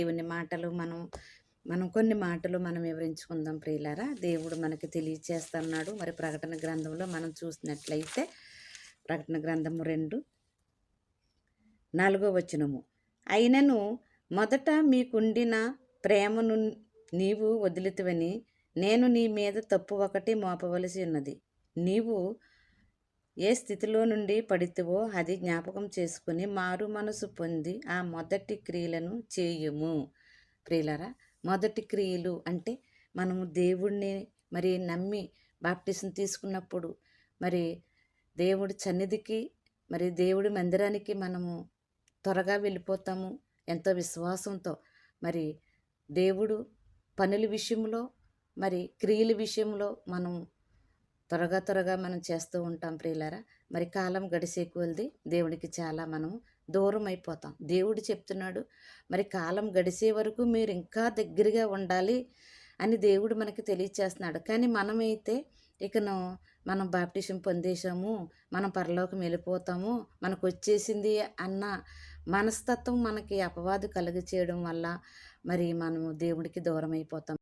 దేవుని మాటలు మనం మనం కొన్ని మాటలు మనం వివరించుకుందాం ప్రియులారా. దేవుడు మనకి తెలియచేస్తున్నాడు. మరి ప్రకటన గ్రంథంలో మనం చూసినట్లయితే ప్రకటన గ్రంథము రెండు నాలుగో వచనము. అయినను మొదట మీకుండిన ప్రేమను నీవు వదిలితివని నేను నీ మీద తప్పు ఒకటి మోపవలసి ఉన్నది. నీవు ఏ స్థితిలో నుండి పడితివో అది జ్ఞాపకం చేసుకుని మారు మనసు పొంది ఆ మొదటి క్రియలను చేయుము. ప్రియులరా మొదటి క్రియలు అంటే మనము దేవుణ్ణి మరి నమ్మి బాప్టిజం తీసుకున్నప్పుడు మరి దేవుడి సన్నిధికి మరి దేవుడి మందిరానికి మనము త్వరగా వెళ్ళిపోతాము. ఎంతో విశ్వాసంతో మరి దేవుడు పనుల విషయంలో మరి క్రియల విషయంలో మనం త్వరగా త్వరగా మనం చేస్తూ ఉంటాం ప్రియులారా. మరి కాలం గడిసే కొలిది దేవుడికి చాలా మనం దూరం అయిపోతాం దేవుడు చెప్తున్నాడు మరి కాలం గడిసే వరకు మీరు ఇంకా దగ్గరగా ఉండాలి అని దేవుడు మనకి తెలియచేస్తున్నాడు. కానీ మనమైతే ఇకను మనం బాప్టిషన్ పొందేశాము మనం పరలోకం వెళ్ళిపోతాము మనకు వచ్చేసింది అన్న మనస్తత్వం మనకి అపవాదు కలుగ చేయడం వల్ల మరి మనము దేవుడికి దూరం అయిపోతాం